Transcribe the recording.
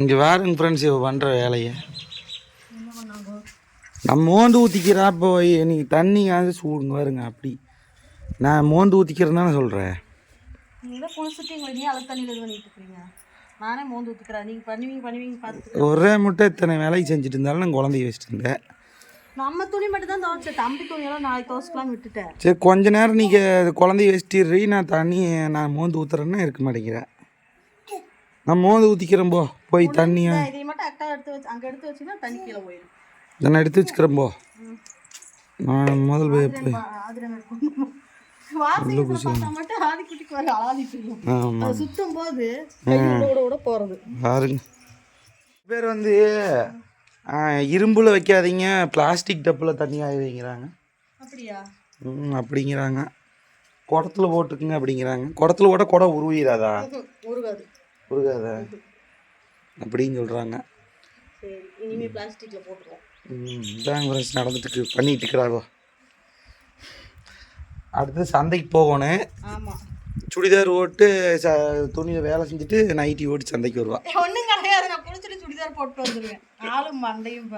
இங்கே பாருங்க ஃப்ரெண்ட்ஸ் இவ பண்ணுற வேலையை. நான் மோந்து ஊற்றிக்கிறா போய் நீ தண்ணி சூடுங்க பாருங்க அப்படி. நான் மோந்து ஊற்றிக்கிறேன்னு தானே சொல்கிறேன் ஒரே முட்டை இத்தனை வேலையை செஞ்சுட்டு இருந்தாலும் நான் குழந்தைய வச்சுட்டு இருந்தேன். நம்ம துணி மட்டும் தான் துவைச்சேன். தம்பி துணியெல்லாம் நாளைக்கு துவைச்சிக்கலாம்னு விட்டுட்டேன். சரி கொஞ்ச நேரம் நீங்கள் குழந்தைய வச்சுட்டு நான் தண்ணி நான் மோந்து ஊற்றுறேன்னா இருக்க மாட்டேங்கிறேன். நான் மோந்து ஊற்றிக்கிறேன் போ. போய் தண்ணியை இதை மட்டும் அக்கா எடுத்து வச்சு அங்கே எடுத்து வச்சுன்னா தண்ணி கீழே போயிடும் நான் எடுத்து வச்சுக்கிறேன் போ. நான் முதல் போய் போய் பேர் வந்து இரும்புல வைக்காதீங்க பிளாஸ்டிக் டப்பில் தண்ணி ஆகி ம் அப்படிங்கிறாங்க. குடத்துல போட்டுக்குங்க அப்படிங்கிறாங்க. குடத்துல போட்டால் குடம் உருவிடாதா? உருகாது? உருகாதா. அப்படின்னு சொல்கிறாங்க இதாங்க ஃப்ரெண்ட்ஸ் நடந்துட்டு பண்ணிட்டு இருக்கிறாரோ அடுத்து சந்தைக்கு போகணும். சுடிதார் ஓட்டு ச துணியில் வேலை செஞ்சுட்டு நைட்டி ஓட்டி சந்தைக்கு வருவா. ஒண்ணும் கிடையாது. நான் குளிச்சுட்டு சுடிதார் போட்டு வந்துடுவேன் ஆளும் மண்டையும்